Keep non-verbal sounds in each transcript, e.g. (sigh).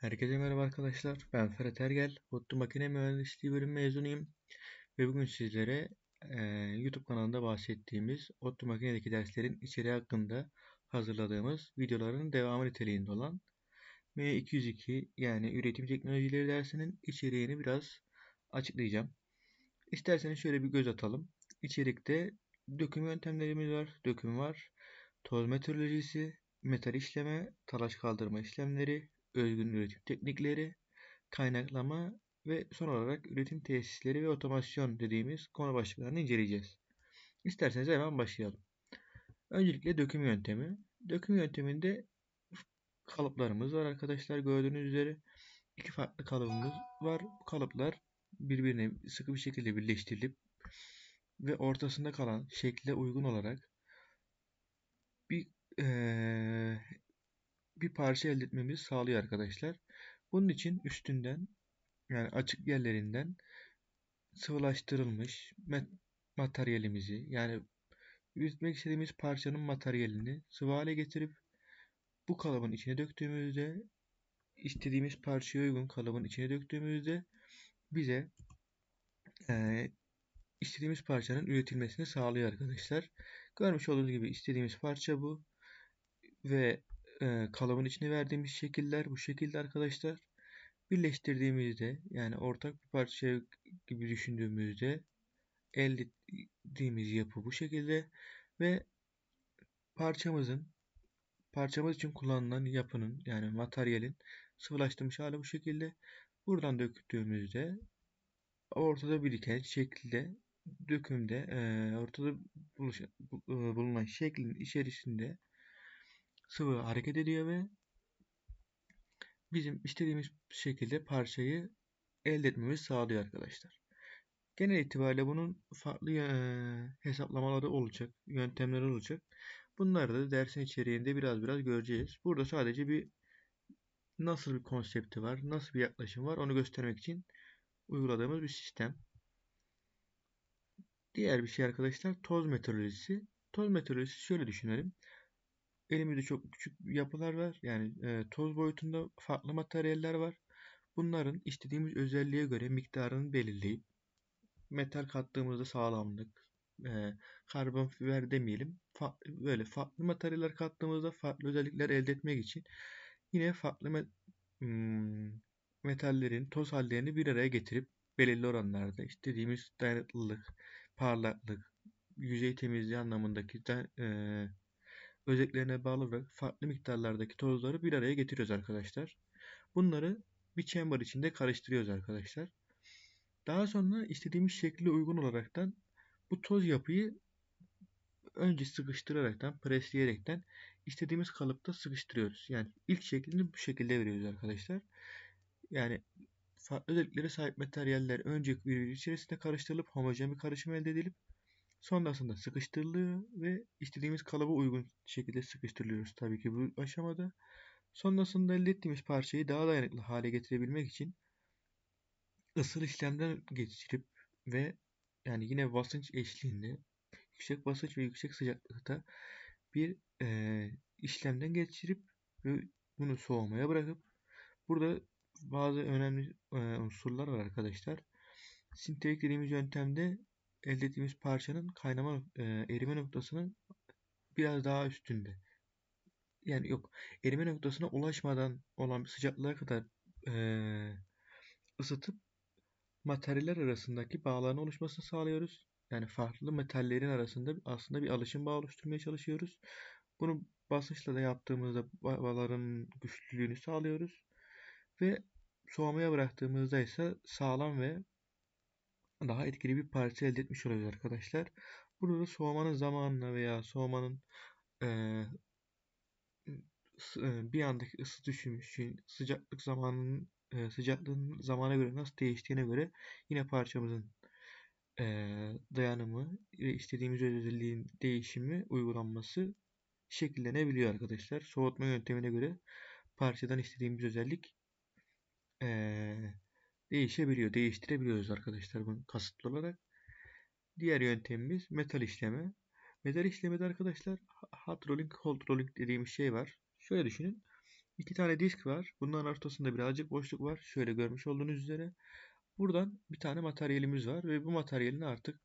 Herkese merhaba arkadaşlar. Ben Ferhat Ergel. ODTÜ Makine Mühendisliği bölüm mezunuyum. Ve bugün sizlere e, YouTube kanalında bahsettiğimiz ODTÜ Makine'deki derslerin içeriği hakkında hazırladığımız videoların devamı niteliğinde olan M202 yani Üretim Teknolojileri dersinin içeriğini biraz açıklayacağım. İsterseniz şöyle bir göz atalım. İçerikte döküm yöntemlerimiz var. Döküm var. Toz meteorolojisi, metal işleme, talaş kaldırma işlemleri, özgün üretim teknikleri, kaynaklama ve son olarak üretim tesisleri ve otomasyon dediğimiz konu başlıklarını inceleyeceğiz. İsterseniz hemen başlayalım. Öncelikle döküm yöntemi. Döküm yönteminde kalıplarımız var arkadaşlar gördüğünüz üzere. iki farklı kalıbımız var. Bu kalıplar birbirine sıkı bir şekilde birleştirilip ve ortasında kalan şekle uygun olarak bir ee, bir parça elde etmemizi sağlıyor arkadaşlar. Bunun için üstünden yani açık yerlerinden sıvılaştırılmış materyalimizi yani üretmek istediğimiz parçanın materyalini sıvı hale getirip bu kalıbın içine döktüğümüzde istediğimiz parçaya uygun kalıbın içine döktüğümüzde bize e, istediğimiz parçanın üretilmesini sağlıyor arkadaşlar. Görmüş olduğunuz gibi istediğimiz parça bu ve e, kalıbın içine verdiğimiz şekiller bu şekilde arkadaşlar. Birleştirdiğimizde yani ortak bir parça gibi düşündüğümüzde elde ettiğimiz yapı bu şekilde ve parçamızın parçamız için kullanılan yapının yani materyalin sıvılaştırmış hali bu şekilde. Buradan döktüğümüzde ortada biriken şekilde dökümde e, ortada bulunan şeklin içerisinde sıvı hareket ediyor ve bizim istediğimiz şekilde parçayı elde etmemizi sağlıyor arkadaşlar. Genel itibariyle bunun farklı e, hesaplamaları olacak, yöntemleri olacak. Bunları da dersin içeriğinde biraz biraz göreceğiz. Burada sadece bir nasıl bir konsepti var, nasıl bir yaklaşım var onu göstermek için uyguladığımız bir sistem. Diğer bir şey arkadaşlar toz meteorolojisi. Toz meteorolojisi şöyle düşünelim. Elimizde çok küçük yapılar var. Yani e, toz boyutunda farklı materyaller var. Bunların istediğimiz özelliğe göre miktarını belirleyip metal kattığımızda sağlamlık, e, karbon fiber demeyelim. Fa böyle farklı materyaller kattığımızda farklı özellikler elde etmek için yine farklı met hmm, metallerin toz hallerini bir araya getirip belirli oranlarda istediğimiz dayanıklılık, parlaklık, yüzey temizliği anlamındaki de, e, özelliklerine bağlı olarak farklı miktarlardaki tozları bir araya getiriyoruz arkadaşlar. Bunları bir chamber içinde karıştırıyoruz arkadaşlar. Daha sonra istediğimiz şekle uygun olaraktan bu toz yapıyı önce sıkıştıraraktan, presleyerekten istediğimiz kalıpta sıkıştırıyoruz. Yani ilk şeklini bu şekilde veriyoruz arkadaşlar. Yani farklı özelliklere sahip materyaller önce birbiri içerisinde karıştırılıp homojen bir karışım elde edilip Sonrasında sıkıştırılıyor ve istediğimiz kalıba uygun şekilde sıkıştırılıyoruz tabii ki bu aşamada. Sonrasında elde ettiğimiz parçayı daha dayanıklı hale getirebilmek için ısıl işlemden geçirip ve yani yine basınç eşliğinde yüksek basınç ve yüksek sıcaklıkta bir e, işlemden geçirip ve bunu soğumaya bırakıp burada bazı önemli e, unsurlar var arkadaşlar. Sinterik dediğimiz yöntemde elde ettiğimiz parçanın kaynama e, erime noktasının biraz daha üstünde. Yani yok erime noktasına ulaşmadan olan bir sıcaklığa kadar e, ısıtıp materyaller arasındaki bağların oluşmasını sağlıyoruz. Yani farklı metallerin arasında aslında bir alışım bağı oluşturmaya çalışıyoruz. Bunu basınçla da yaptığımızda bağların güçlülüğünü sağlıyoruz. Ve soğumaya bıraktığımızda ise sağlam ve daha etkili bir parça elde etmiş oluyoruz arkadaşlar. Burada soğumanın zamanına veya soğumanın e, bir andaki ısı düşümü sıcaklık zamanının e, sıcaklığın zamana göre nasıl değiştiğine göre yine parçamızın e, dayanımı ve istediğimiz özelliğin değişimi uygulanması şekillenebiliyor arkadaşlar. Soğutma yöntemine göre parçadan istediğimiz özellik e, değişebiliyor. Değiştirebiliyoruz arkadaşlar bunu kasıtlı olarak. Diğer yöntemimiz metal işleme. Metal işlemede arkadaşlar hot rolling, cold rolling dediğimiz şey var. Şöyle düşünün. İki tane disk var. Bunların ortasında birazcık boşluk var. Şöyle görmüş olduğunuz üzere. Buradan bir tane materyalimiz var ve bu materyalini artık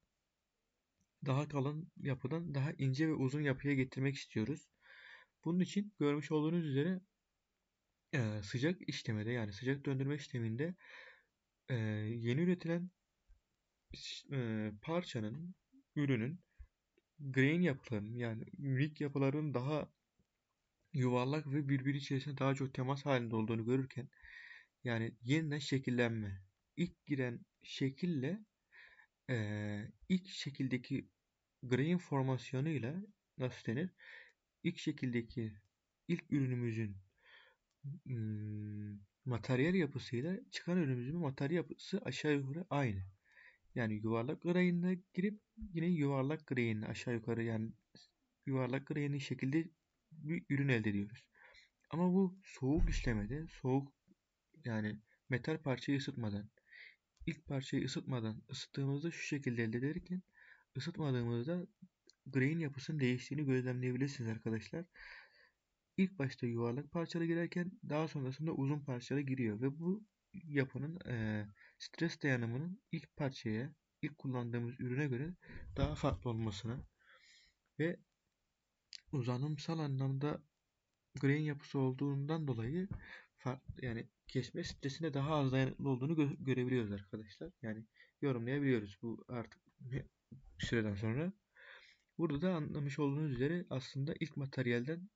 daha kalın yapıdan daha ince ve uzun yapıya getirmek istiyoruz. Bunun için görmüş olduğunuz üzere sıcak işlemede yani sıcak döndürme işleminde e, yeni üretilen e, parçanın, ürünün grain yapılarının yani rig yapılarının daha yuvarlak ve birbiri içerisinde daha çok temas halinde olduğunu görürken yani yeniden şekillenme ilk giren şekille e, ilk şekildeki grain formasyonuyla nasıl denir? İlk şekildeki ilk ürünümüzün hmm, materyal yapısıyla çıkan ürünümüzün materyal yapısı aşağı yukarı aynı. Yani yuvarlak grain'e girip yine yuvarlak grain'le aşağı yukarı yani yuvarlak grain'in şekilde bir ürün elde ediyoruz. Ama bu soğuk işlemede soğuk yani metal parçayı ısıtmadan ilk parçayı ısıtmadan ısıttığımızda şu şekilde elde ederken ısıtmadığımızda grain yapısının değiştiğini gözlemleyebilirsiniz arkadaşlar. İlk başta yuvarlak parçalı girerken daha sonrasında uzun parçalı giriyor ve bu yapının e, stres dayanımının ilk parçaya, ilk kullandığımız ürüne göre daha farklı olmasına ve uzanımsal anlamda grain yapısı olduğundan dolayı farklı yani kesme stresine daha az dayanıklı olduğunu gö görebiliyoruz arkadaşlar. Yani yorumlayabiliyoruz bu artık bir süreden sonra. Burada da anlamış olduğunuz üzere aslında ilk materyalden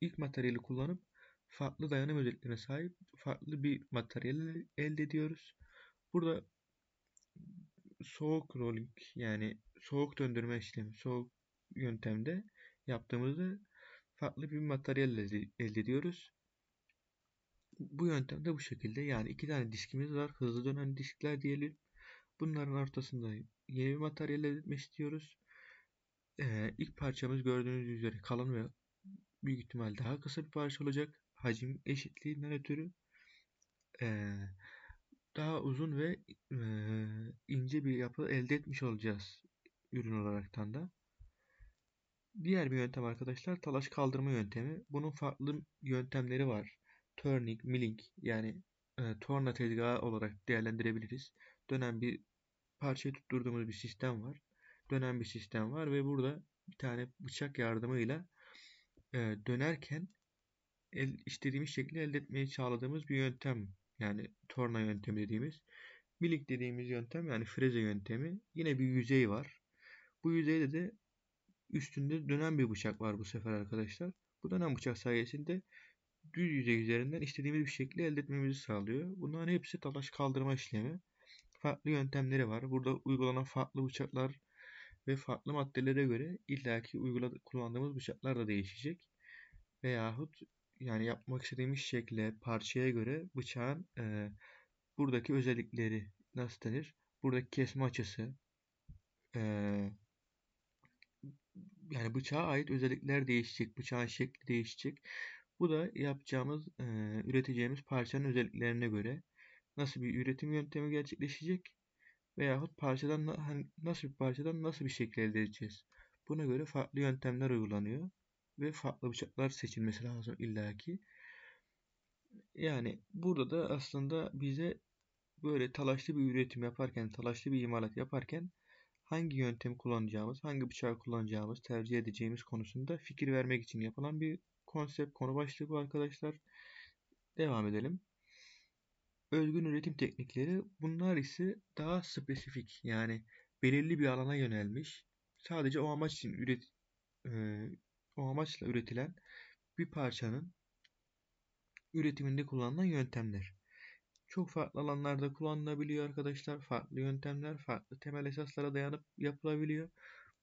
ilk materyali kullanıp farklı dayanım özelliklerine sahip farklı bir materyal elde ediyoruz. Burada soğuk rolling yani soğuk döndürme işlemi soğuk yöntemde yaptığımızda farklı bir materyal elde ediyoruz. Bu yöntemde bu şekilde yani iki tane diskimiz var. Hızlı dönen diskler diyelim. Bunların ortasında yeni bir materyal elde etmek istiyoruz. Ee, ilk parçamız gördüğünüz üzere kalın ve büyük ihtimal daha kısa bir parça olacak. Hacim eşitliğinden ötürü ee, daha uzun ve e, ince bir yapı elde etmiş olacağız ürün olaraktan da. Diğer bir yöntem arkadaşlar talaş kaldırma yöntemi. Bunun farklı yöntemleri var. Turning, milling yani e, torna tezgahı olarak değerlendirebiliriz. Dönen bir parçayı tutturduğumuz bir sistem var. Dönen bir sistem var ve burada bir tane bıçak yardımıyla e, dönerken el, istediğimiz şekli elde etmeyi sağladığımız bir yöntem. Yani torna yöntemi dediğimiz. Milling dediğimiz yöntem yani freze yöntemi. Yine bir yüzey var. Bu yüzeyde de üstünde dönen bir bıçak var bu sefer arkadaşlar. Bu dönen bıçak sayesinde düz yüzey üzerinden istediğimiz bir şekli elde etmemizi sağlıyor. Bunların hepsi talaş kaldırma işlemi. Farklı yöntemleri var. Burada uygulanan farklı bıçaklar ve farklı maddelere göre illaki uyguladık, kullandığımız bıçaklar da değişecek. Veyahut yani yapmak istediğimiz şekle, parçaya göre bıçağın e, buradaki özellikleri nasıl denir? Buradaki kesme açısı, e, yani bıçağa ait özellikler değişecek, bıçağın şekli değişecek. Bu da yapacağımız, e, üreteceğimiz parçanın özelliklerine göre nasıl bir üretim yöntemi gerçekleşecek veyahut parçadan hani nasıl bir parçadan nasıl bir şekil elde edeceğiz. Buna göre farklı yöntemler uygulanıyor ve farklı bıçaklar seçilmesi lazım illaki. Yani burada da aslında bize böyle talaşlı bir üretim yaparken, talaşlı bir imalat yaparken hangi yöntemi kullanacağımız, hangi bıçağı kullanacağımız, tercih edeceğimiz konusunda fikir vermek için yapılan bir konsept, konu başlığı bu arkadaşlar. Devam edelim. Özgün üretim teknikleri bunlar ise daha spesifik yani belirli bir alana yönelmiş. Sadece o amaç için üret e, o amaçla üretilen bir parçanın üretiminde kullanılan yöntemler. Çok farklı alanlarda kullanılabiliyor arkadaşlar. Farklı yöntemler, farklı temel esaslara dayanıp yapılabiliyor.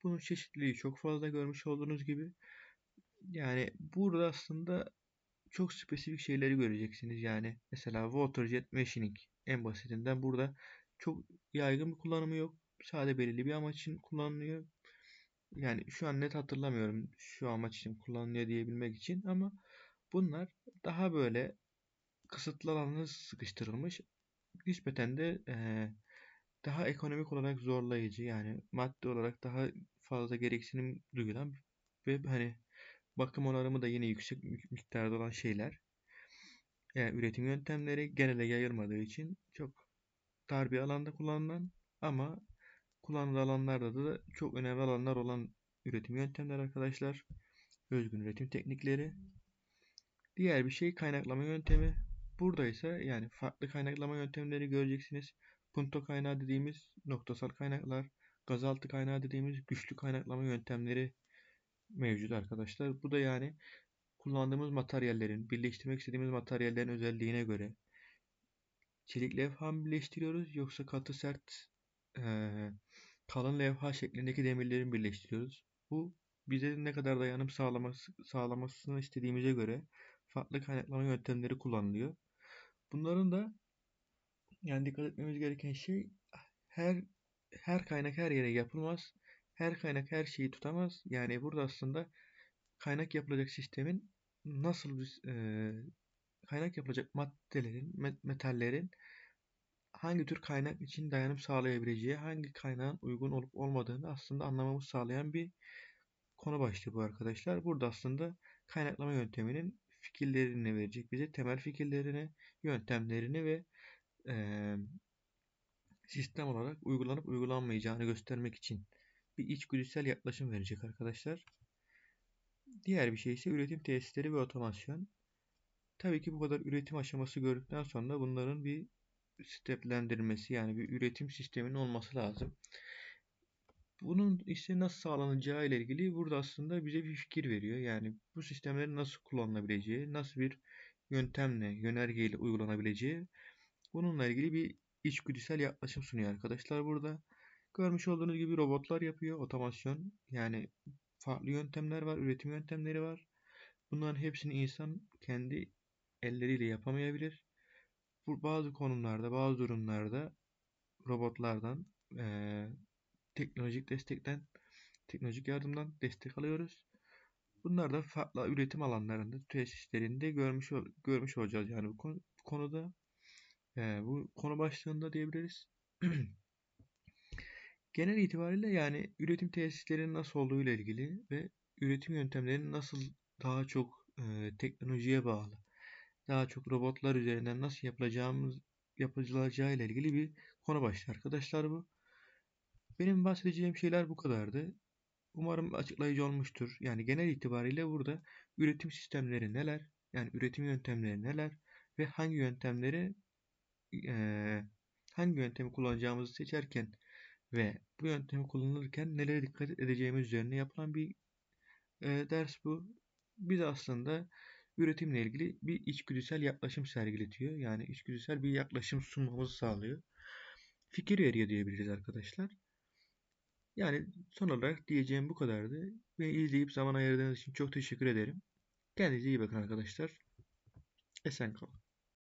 Bunun çeşitliliği çok fazla görmüş olduğunuz gibi. Yani burada aslında çok spesifik şeyleri göreceksiniz. Yani mesela water jet machining en basitinden burada çok yaygın bir kullanımı yok. Sadece belirli bir amaç için kullanılıyor. Yani şu an net hatırlamıyorum şu amaç için kullanılıyor diyebilmek için ama bunlar daha böyle kısıtlı alana sıkıştırılmış nispeten de e, daha ekonomik olarak zorlayıcı yani maddi olarak daha fazla gereksinim duyulan ve hani bakım onarımı da yine yüksek miktarda olan şeyler. yani üretim yöntemleri genele yayılmadığı için çok dar bir alanda kullanılan ama kullanılan alanlarda da çok önemli alanlar olan üretim yöntemleri arkadaşlar. Özgün üretim teknikleri. Diğer bir şey kaynaklama yöntemi. Burada ise yani farklı kaynaklama yöntemleri göreceksiniz. Punto kaynağı dediğimiz noktasal kaynaklar, gazaltı kaynağı dediğimiz güçlü kaynaklama yöntemleri mevcut arkadaşlar. Bu da yani kullandığımız materyallerin, birleştirmek istediğimiz materyallerin özelliğine göre çelik levha mı birleştiriyoruz yoksa katı sert e, kalın levha şeklindeki demirlerin birleştiriyoruz. Bu bize ne kadar dayanım sağlaması, sağlamasını istediğimize göre farklı kaynaklama yöntemleri kullanılıyor. Bunların da yani dikkat etmemiz gereken şey her her kaynak her yere yapılmaz. Her kaynak her şeyi tutamaz. Yani burada aslında kaynak yapılacak sistemin nasıl bir e, kaynak yapılacak maddelerin, metallerin hangi tür kaynak için dayanım sağlayabileceği, hangi kaynağın uygun olup olmadığını aslında anlamamız sağlayan bir konu başlığı bu arkadaşlar. Burada aslında kaynaklama yönteminin fikirlerini verecek bize. Temel fikirlerini, yöntemlerini ve e, sistem olarak uygulanıp uygulanmayacağını göstermek için bir içgüdüsel yaklaşım verecek arkadaşlar. Diğer bir şey ise üretim tesisleri ve otomasyon. Tabii ki bu kadar üretim aşaması gördükten sonra bunların bir steplendirilmesi yani bir üretim sisteminin olması lazım. Bunun işte nasıl sağlanacağı ile ilgili burada aslında bize bir fikir veriyor. Yani bu sistemlerin nasıl kullanılabileceği, nasıl bir yöntemle, yönergeyle uygulanabileceği bununla ilgili bir içgüdüsel yaklaşım sunuyor arkadaşlar burada. Görmüş olduğunuz gibi robotlar yapıyor, otomasyon. Yani farklı yöntemler var, üretim yöntemleri var. Bunların hepsini insan kendi elleriyle yapamayabilir. Bu bazı konumlarda, bazı durumlarda robotlardan e, teknolojik destekten, teknolojik yardımdan destek alıyoruz. Bunlar da farklı üretim alanlarında, tesislerinde görmüş görmüş olacağız yani bu, konu, bu konuda. E, bu konu başlığında diyebiliriz. (clears throat) Genel itibariyle yani üretim tesislerinin nasıl olduğu ile ilgili ve üretim yöntemlerinin nasıl daha çok e, teknolojiye bağlı, daha çok robotlar üzerinden nasıl yapılacağımız yapılacağı ile ilgili bir konu başlığı arkadaşlar bu. Benim bahsedeceğim şeyler bu kadardı. Umarım açıklayıcı olmuştur. Yani genel itibariyle burada üretim sistemleri neler, yani üretim yöntemleri neler ve hangi yöntemleri e, hangi yöntemi kullanacağımızı seçerken ve bu yöntemi kullanırken nelere dikkat edeceğimiz üzerine yapılan bir e, ders bu. Biz aslında üretimle ilgili bir içgüdüsel yaklaşım sergiletiyor. Yani içgüdüsel bir yaklaşım sunmamızı sağlıyor. Fikir veriyor diyebiliriz arkadaşlar. Yani son olarak diyeceğim bu kadardı. Beni izleyip zaman ayırdığınız için çok teşekkür ederim. Kendinize iyi bakın arkadaşlar. Esen kalın.